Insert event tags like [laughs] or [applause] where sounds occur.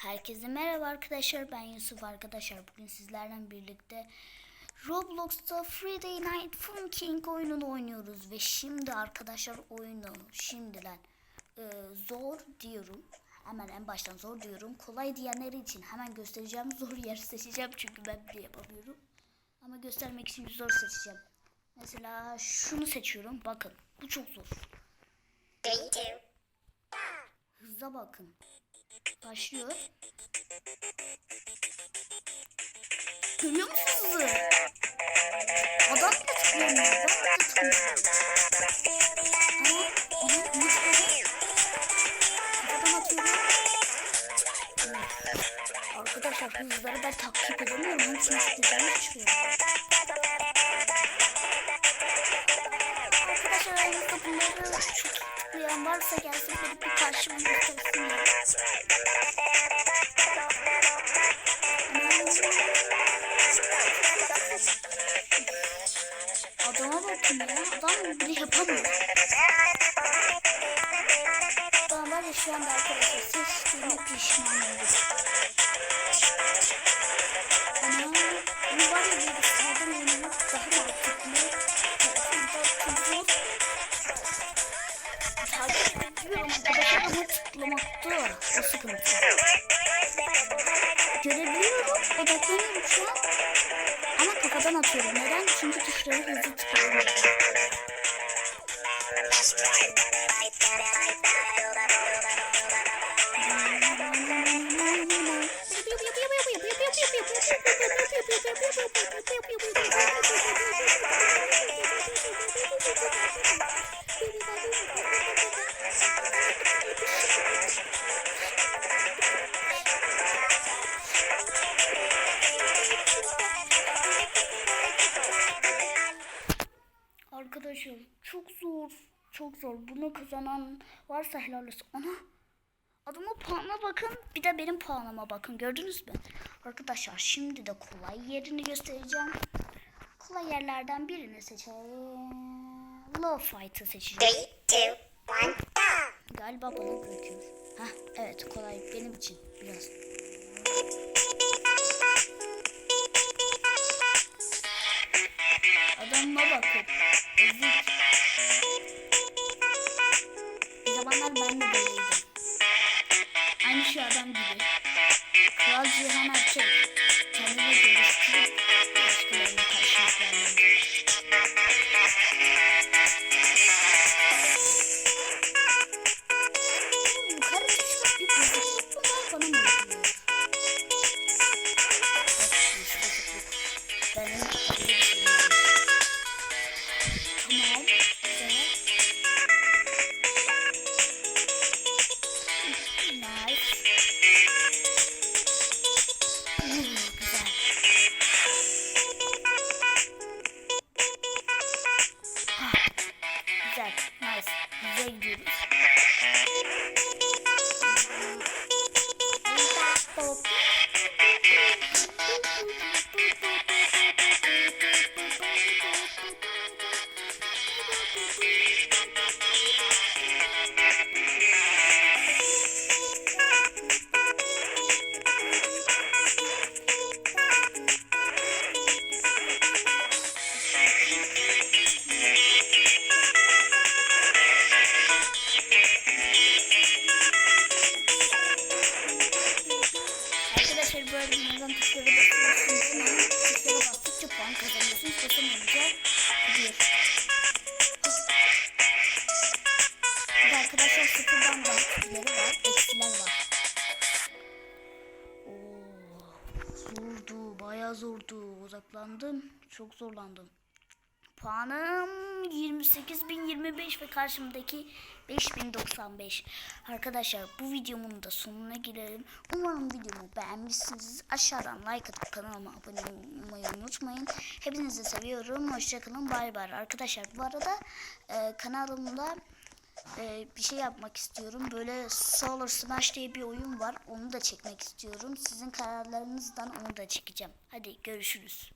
Herkese merhaba arkadaşlar ben Yusuf arkadaşlar. Bugün sizlerle birlikte Roblox'ta Friday Night Funkin oyununu oynuyoruz. Ve şimdi arkadaşlar oyunu şimdiden e, zor diyorum. Hemen en baştan zor diyorum. Kolay diyenler için hemen göstereceğim. [laughs] Zor yer seçeceğim çünkü ben bile yapamıyorum. Ama göstermek için zor seçeceğim. Mesela şunu seçiyorum. Bakın bu çok zor. Hıza bakın Başlıyor. Görüyor musunuz hızı? Adam bile tıklayamıyor. Ben bile tıklayamıyorum. Ama bunu unutmadım. Kafadan atıyorum. Arkadaşlar hızları ben takip edemiyorum. Onun için istediğimi çıkıyor. Arkadaşlar aranızda bunları çok tıklayan varsa gelsin beni bir karşıma göstersin ya. Adama bakın ya. Adam bile yapamıyor. Ben var ya şu anda arkadaşlar seçtiğime pişman oldum. Görebiliyorum. Odaklanıyorum şu an. Ama kafadan atıyorum. Neden? Çünkü tuşları hızlı tıklıyorum. Arkadaşlar çok zor. Çok zor. Bunu kazanan varsa helal olsun. Ana. Adamın puanına bakın. Bir de benim puanıma bakın. Gördünüz mü? Arkadaşlar şimdi de kolay yerini göstereceğim. Kolay yerlerden birini seçelim. Low Fight'ı seçeceğim. Three, two, one, go! Galiba bana bırakıyor. Hah evet kolay benim için biraz. Aynı şu adam gibi. Kral Cihan Akçay. Kendini geliştirip puan kazanıyorsunuz. Basamayınca gidiyor. Bir Bayağı zordu. Uzaklandım. Çok zorlandım. Puanım 28.025 ve karşımdaki 5095. Arkadaşlar bu videomun da sonuna gelelim. Umarım videomu beğenmişsiniz. Aşağıdan like atıp kanalıma abone olmayı unutmayın. Hepinizi seviyorum. Hoşçakalın. Bay bay. Arkadaşlar bu arada e, kanalımda e, bir şey yapmak istiyorum. Böyle Solar Smash diye bir oyun var. Onu da çekmek istiyorum. Sizin kararlarınızdan onu da çekeceğim. Hadi görüşürüz.